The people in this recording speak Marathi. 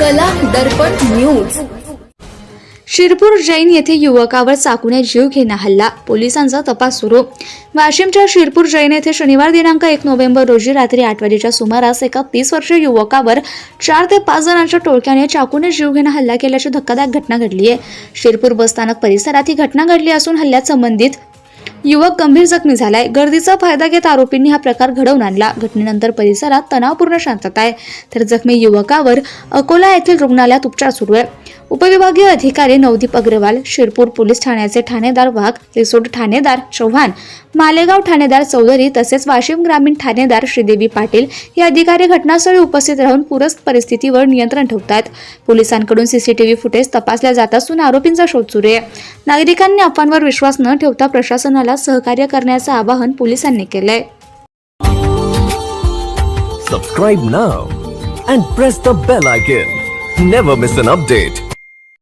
कला दर्पण न्यूज. शिरपूर जैन येथे युवकावर चाकूने जीव घेणा हल्ला. पोलिसांचा तपास सुरू. वाशिमच्या शिरपूर जैन येथे शनिवार दिनांक एक नोव्हेंबर रोजी रात्री आठ वाजेच्या सुमारास एका तीस वर्षीय युवकावर चार ते पाच जणांच्या टोळक्याने चाकूने जीव घेणा हल्ला केल्याची धक्कादायक घटना घडली आहे शिरपूर बसस्थानक परिसरात ही घटना घडली असून हल्ल्यात संबंधित युवक गंभीर जखमी झालाय. गर्दीचा फायदा घेत आरोपींनी हा प्रकार घडवून आणला. घटनेनंतर परिसरात तणावपूर्ण शांतता आहे. तर जखमी युवकावर अकोला येथील रुग्णालयात उपचार सुरू आहे. उपविभागीय अधिकारी नवदीप अग्रवाल शिरपूर पोलीस ठाण्याचे ठाणेदार वाघ रिसोड ठाणेदार चव्हाण मालेगाव ठाणेदार चौधरी तसेच वाशिम ग्रामीण ठाणेदार श्रीदेवी पाटील हे अधिकारी घटनास्थळी उपस्थित राहून पूरस्थ परिस्थितीवर नियंत्रण ठेवतात पोलिसांकडून सीसीटीव्ही फुटेज तपासल्या जात असून आरोपींचा शोध सुरू आहे नागरिकांनी अफवांवर विश्वास न ठेवता प्रशासनाला सहकार्य करण्याचं आवाहन पोलिसांनी केलंय Subscribe now and press the bell icon. Never miss an update.